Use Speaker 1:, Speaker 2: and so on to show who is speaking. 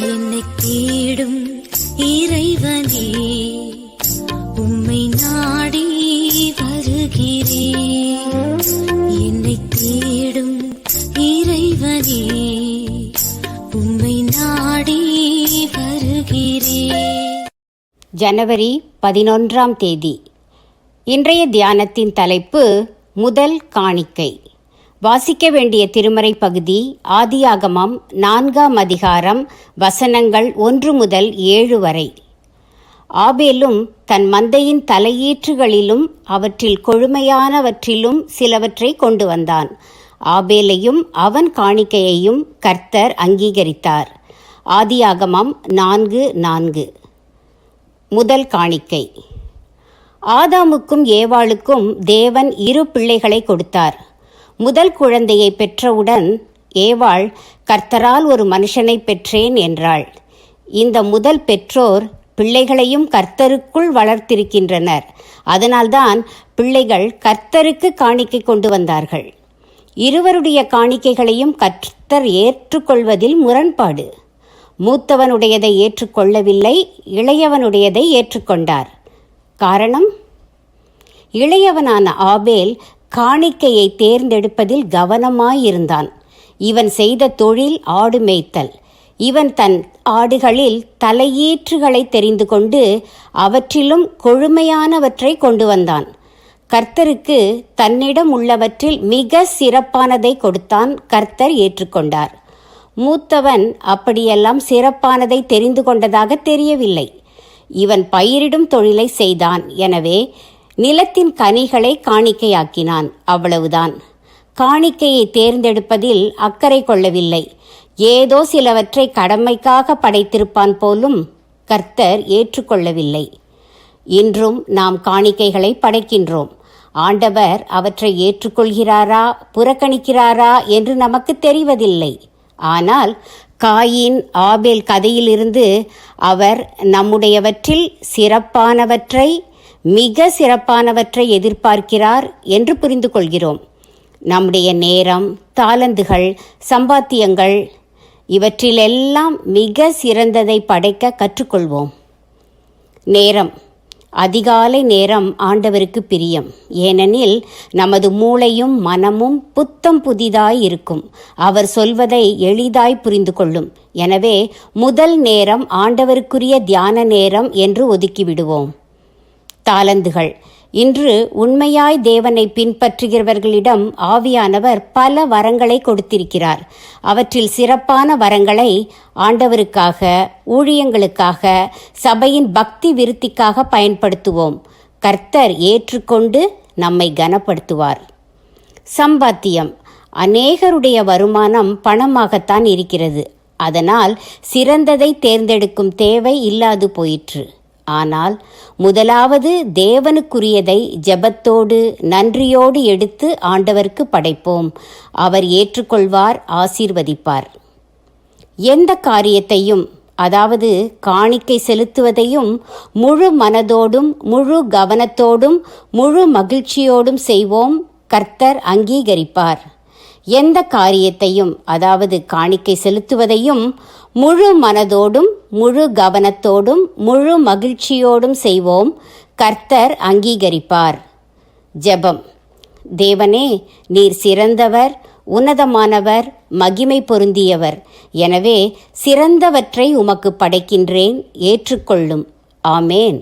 Speaker 1: என்னை தேடும் இறைவனே உம்மை நாடி வருகிறேன் என்னை தேடும் இறைவனே உம்மை நாடி வருகிறேன்
Speaker 2: ஜனவரி பதினொன்றாம் தேதி. இன்றைய தியானத்தின் தலைப்பு முதல் காணிக்கை. வாசிக்க வேண்டிய திருமறை பகுதி ஆதியாகமம் நான்காம் அதிகாரம் வசனங்கள் ஒன்று முதல் ஏழு வரை. ஆபேலும் தன் மந்தையின் தலையீற்றுகளிலும் அவற்றில் கொழுமையானவற்றிலும் சிலவற்றை கொண்டு வந்தான். ஆபேலையும் அவன் காணிக்கையையும் கர்த்தர் அங்கீகரித்தார். ஆதியாகமம் நான்கு நான்கு. முதல் காணிக்கை. ஆதாமுக்கும் ஏவாளுக்கும் தேவன் இரு பிள்ளைகளை கொடுத்தார். முதல் குழந்தையை பெற்றவுடன் ஏவாள் கர்த்தரால் ஒரு மனுஷனை பெற்றேன் என்றாள். இந்த முதல் பெற்றோர் பிள்ளைகளையும் கர்த்தருக்குள் வளர்த்திருக்கின்றனர். அதனால்தான் பிள்ளைகள் கர்த்தருக்கு காணிக்கை கொண்டு வந்தார்கள். இருவருடைய காணிக்கைகளையும் கர்த்தர் ஏற்றுக்கொள்வதில் முரண்பாடு. மூத்தவனுடையதை ஏற்றுக்கொள்ளவில்லை இளையவனுடையதை ஏற்றுக்கொண்டார். காரணம்? இளையவனான ஆபேல் காணிக்கையை தேர்ந்தெடுப்பதில் கவனமாயிருந்தான். இவன் செய்த தொழில் ஆடு மேய்த்தல். இவன் தன் ஆடுகளில் தலையீற்றுகளை தெரிந்து கொண்டு அவற்றிலும் கொழுமையானவற்றை கொண்டு வந்தான். கர்த்தருக்கு தன்னிடம் உள்ளவற்றில் மிக சிறப்பானதை கொடுத்தான் கர்த்தர் ஏற்றுக்கொண்டார். மூத்தவன் அப்படியெல்லாம் சிறப்பானதை தெரிந்து கொண்டதாக தெரியவில்லை. இவன் பயிரிடும் தொழிலை செய்தான். எனவே நிலத்தின் கனிகளை காணிக்கையாக்கினான். அவ்வளவுதான். காணிக்கையை தேர்ந்தெடுப்பதில் அக்கறை கொள்ளவில்லை. ஏதோ சிலவற்றை கடமைக்காக படைத்திருப்பான் போலும் கர்த்தர் ஏற்றுக்கொள்ளவில்லை. இன்றும் நாம் காணிக்கைகளை படைக்கின்றோம். ஆண்டவர் அவற்றை ஏற்றுக்கொள்கிறாரா புறக்கணிக்கிறாரா என்று நமக்கு தெரிவதில்லை. ஆனால் காயின் ஆபேல் கதையிலிருந்து அவர் நம்முடையவற்றில் சிறப்பானவற்றை மிக சிறப்பானவற்றை எதிர்பார்க்கிறார் என்று புரிந்து கொள்கிறோம் நம்முடைய நேரம் தாளந்துகள் சம்பாத்தியங்கள் இவற்றிலெல்லாம் மிக சிறந்ததை படைக்க கற்றுக்கொள்வோம். நேரம். அதிகாலை நேரம் ஆண்டவருக்கு பிரியம். ஏனெனில் நமது மூளையும் மனமும் புத்தம் புதிதாய் இருக்கும். அவர் சொல்வதை எளிதாய் புரிந்து கொள்ளும் எனவே முதல் நேரம் ஆண்டவருக்குரிய தியான நேரம் என்று ஒதுக்கிவிடுவோம். தாளந்துகள். இன்று உண்மையாய் தேவனை பின்பற்றுகிறவர்களிடம் ஆவியானவர் பல வரங்களை கொடுத்திருக்கிறார். அவற்றில் சிறப்பான வரங்களை ஆண்டவருக்காக ஊழியங்களுக்காக சபையின் பக்தி விருத்திக்காக பயன்படுத்துவோம். கர்த்தர் ஏற்றுக்கொண்டு நம்மை கனப்படுத்துவார். சம்பாத்தியம். அநேகருடைய வருமானம் பணமாகத்தான் இருக்கிறது. அதனால் சிறந்ததை தேர்ந்தெடுக்கும் தேவை இல்லாது போயிற்று. ஆனால் முதலாவது தேவனுக்குரியதை ஜெபத்தோடு நன்றியோடு எடுத்து ஆண்டவருக்கு படைப்போம். அவர் ஏற்றுக்கொள்வார் ஆசீர்வதிப்பார். எந்த காரியத்தையும் அதாவது காணிக்கை செலுத்துவதையும் முழு மனதோடும் முழு கவனத்தோடும் முழு மகிழ்ச்சியோடும் செய்வோம். கர்த்தர் அங்கீகரிப்பார். எந்த காரியத்தையும் அதாவது காணிக்கை செலுத்துவதையும் முழு மனதோடும் முழு கவனத்தோடும் முழு மகிழ்ச்சியோடும் செய்வோம். கர்த்தர் அங்கீகரிப்பார். ஜெபம். தேவனே நீர் சிறந்தவர் உன்னதமானவர் மகிமை பொருந்தியவர். எனவே சிறந்தவற்றை உமக்கு படைக்கின்றேன் ஏற்றுக்கொள்ளும். ஆமேன்.